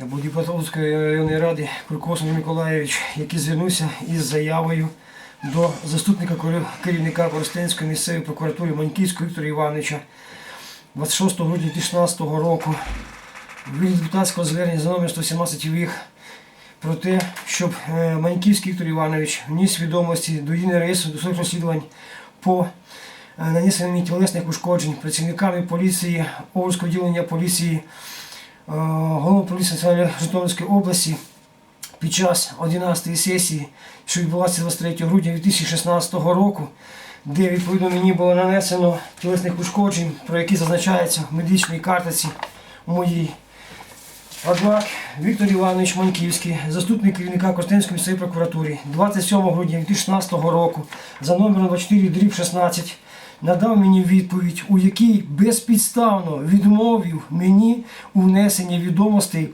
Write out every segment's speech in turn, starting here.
Я був депутатської районної ради Куркос Андрій Миколаївич, який звернувся із заявою до заступника керівника Коростенської місцевої прокуратури Маньківського Віктора Івановича. 26 грудня 2016 року. Від депутатського звернення за номер 117 віг про те, щоб е, Маньківський Віктор Іванович вніс відомості до єдиного реєстру досудових розслідувань по е, нанесенню тілесних ушкоджень працівниками поліції, Овруцького відділення поліції, головного поліції Житомирської області під час 11-ї сесії, що відбулася 23 грудня 2016 року, де відповідно мені було нанесено тілесних ушкоджень, про які зазначаються в медичній картиці моїй. Однак Віктор Іванович Маньківський, заступник керівника Костянської місцевої прокуратури, 27 грудня 2016 року за номером 24 дріб 16 надав мені відповідь, у якій безпідставно відмовив мені у внесенні відомостей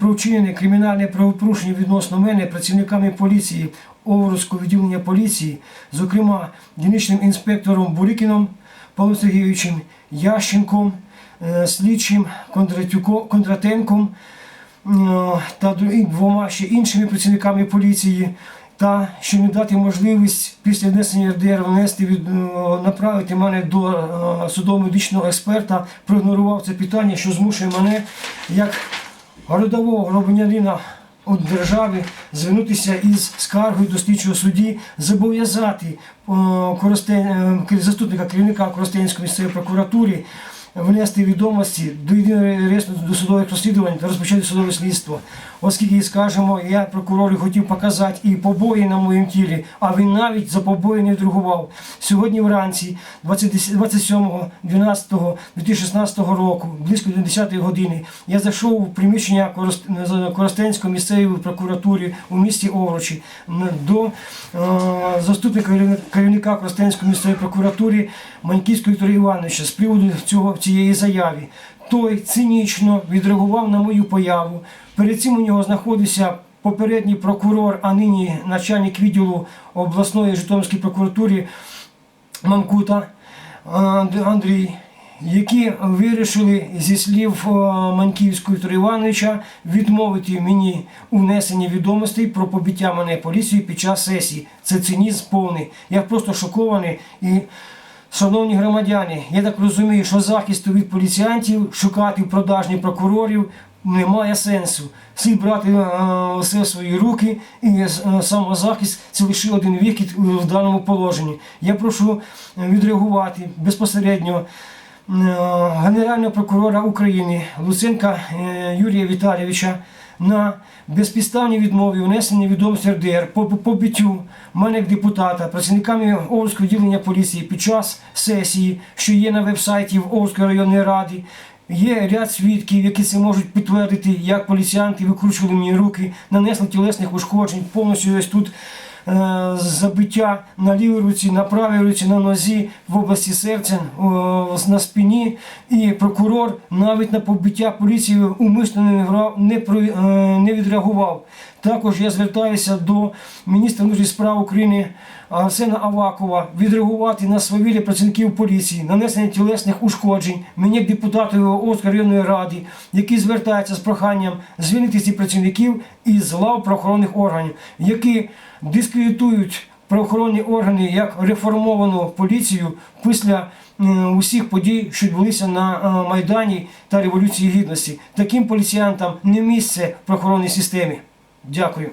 про вчинене кримінальне правопорушення відносно мене працівниками поліції Овруцького відділення поліції, зокрема дільничним інспектором Бурікіном Павлом Сергійовичем Ященком, е, слідчим Кондратенком е, та двома ще іншими працівниками поліції, та щоб не дати можливість після внесення РДР внести від, е, направити мене до е, судово медичного експерта, проігнорував це питання, що змушує мене як городового громадянина у державі звернутися із скаргою до слідчого судді, зобов'язати е, заступника керівника Коростенської місцевої прокуратури внести відомості до єдиного реєстру розслідувань та розпочати судове слідство. Оскільки, скажімо, я прокурору хотів показати і побої на моєму тілі, а він навіть за побої не відреагував. Сьогодні вранці, 27.12.2016 року, близько до 10 години, я зайшов у приміщення Коростенської місцевої прокуратури у місті Овручі до е, заступника керівника Коростенської місцевої прокуратури Маньківського Віктора Івановича з приводу цього, цієї заяви. Той цинічно відреагував на мою появу. Перед цим у нього знаходився попередній прокурор, а нині начальник відділу обласної Житомирської прокуратури Мамкута Андрій, які вирішили зі слів е, Маньківського Віктора Івановича відмовити мені у внесенні відомостей про побиття мене поліцією під час сесії. Це цинізм повний. Я просто шокований і. Шановні громадяни, я так розумію, що захисту від поліціянтів шукати в продажні прокурорів немає сенсу. Слід брати е, все в свої руки і е, самозахист це лише один вихід в даному положенні. Я прошу е, відреагувати безпосередньо е, Генерального прокурора України Луценка е, Юрія Віталійовича на безпідставні відмові внесення відомості РДР по по побиттю мене як депутата працівниками Овського відділення поліції під час сесії, що є на веб-сайті в Овської районної ради. Є ряд свідків, які це можуть підтвердити, як поліціянти викручували мені руки, нанесли тілесних ушкоджень, повністю ось тут забиття на лівій руці, на правій руці, на нозі, в області серця, на спині. І прокурор навіть на побиття поліції умисно не, е, відреагував. Також я звертаюся до міністра внутрішніх справ України Арсена Авакова відреагувати на свавілля працівників поліції, нанесення тілесних ушкоджень мені як депутату Овської районної ради, який звертається з проханням звільнити цих працівників із лав правоохоронних органів, які дискредитують правоохоронні органи як реформовану поліцію після е, усіх подій, що відбулися на е, Майдані та Революції Гідності. Таким поліціянтам не місце в правоохоронній системі. Дякую.